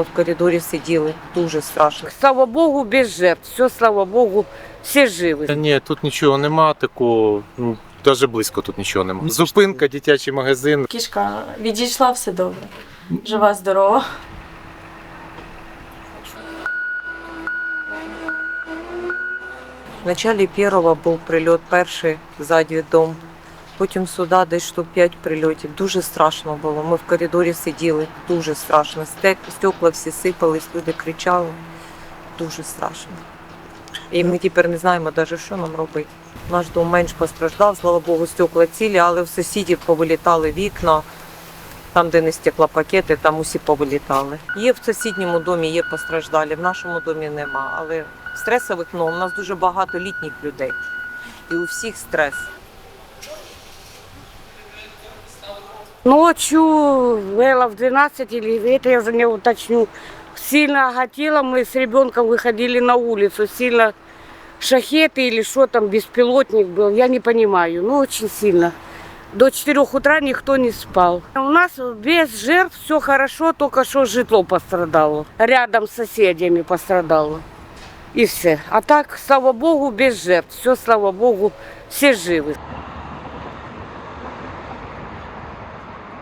Ми в коридорі сиділи. Дуже страшно. Слава Богу, без жертв. Все, слава Богу, все живы. Та ні, тут нічого нема такого. Ну, навіть близько тут нічого нема. Зупинка, дитячий магазин. Кішка відійшла, все добре. Жива, здорова. В началі першого був прильот перший ззаді дом. Потім сюди десь штук 5 прильотів. Дуже страшно було. Ми в коридорі сиділи. Дуже страшно. Стек, стекла всі сипались, люди кричали. Дуже страшно. І ми тепер не знаємо навіть, що нам робити. Наш дом менш постраждав, слава Богу, стекла цілі, але в сусідів повилітали вікна. Там, де не стеклопакети, там усі повилітали. Є в сусідньому домі, є постраждалі, в нашому домі нема. Але стресових ну, у нас дуже багато літніх людей. І у всіх стрес. Ночью, было в 12 или это я за него уточню, сильно оготело, мы с ребенком выходили на улицу, сильно шахеты или что там, беспилотник был, я не понимаю, ну очень сильно. До 4 утра никто не спал. У нас без жертв все хорошо, только что житло пострадало. Рядом с соседями пострадало. И все. А так, слава богу, без жертв. Все, слава богу, все живы.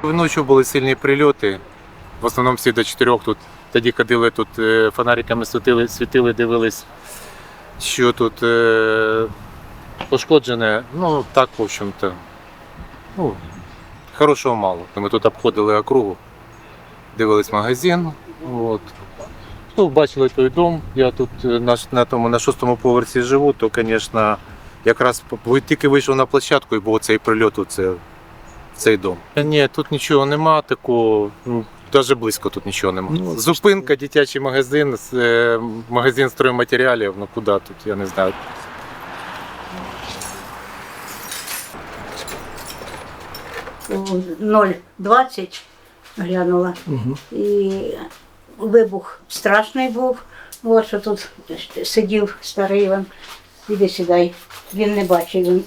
Вночі були сильні прильоти. В основному всі до чотирьох тут. Тоді ходили тут е, фонариками світили, світили, дивились, що тут е, пошкоджене. Ну, так, в общем-то. Ну, хорошого мало. Ми тут обходили округу, дивились магазин. От. Ну, бачили той дом. Я тут е, на, на, тому, на шостому поверсі живу, то, звісно, якраз тільки вийшов на площадку і був цей прильот у це, в цей дом. Ні, тут нічого нема такого. Ну, навіть близько тут нічого нема. Зупинка, дитячий магазин, е, магазин стройматеріалів. Ну куди тут, я не знаю. у 0,20 глянула. І вибух страшний був. От що тут сидів старий Іван. Іди сідай. Він не бачив. Він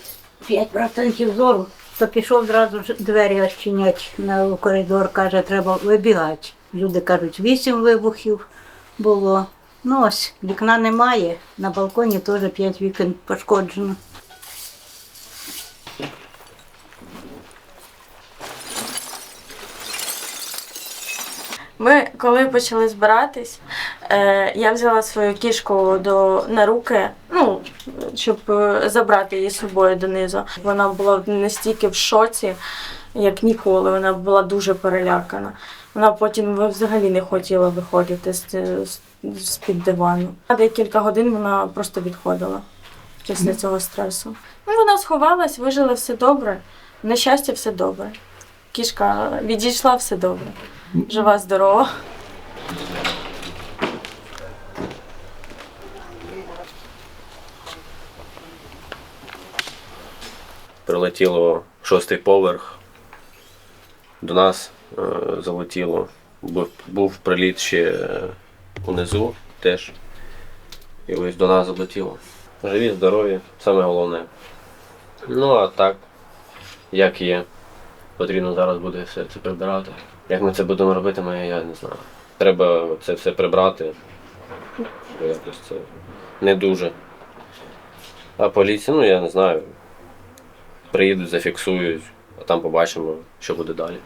5% зору, то пішов зразу ж двері розчинять на коридор, каже, треба вибігати. Люди кажуть, вісім вибухів було. Ну ось, вікна немає, на балконі теж п'ять вікон пошкоджено. Ми, коли почали збиратись, е, я взяла свою кішку до, на руки, ну, щоб е, забрати її з собою донизу. Вона була настільки в шоці, як ніколи. Вона була дуже перелякана. Вона потім взагалі не хотіла виходити з, з-під дивану. Декілька годин вона просто відходила після цього стресу. Ну, вона сховалась, вижила все добре. На щастя, все добре. Кішка відійшла, все добре. Жива, здорова. прилетіло шостий поверх. До нас е, залетіло. Був, був приліт ще е, унизу теж. І ось до нас залетіло. Живі, здорові, саме головне. Ну а так, як є. Потрібно зараз буде все це прибирати. Як ми це будемо робити, ми, я не знаю. Треба це все прибрати. Бо якось це не дуже. А поліція, ну я не знаю. Приїдуть, зафіксують, а там побачимо, що буде далі.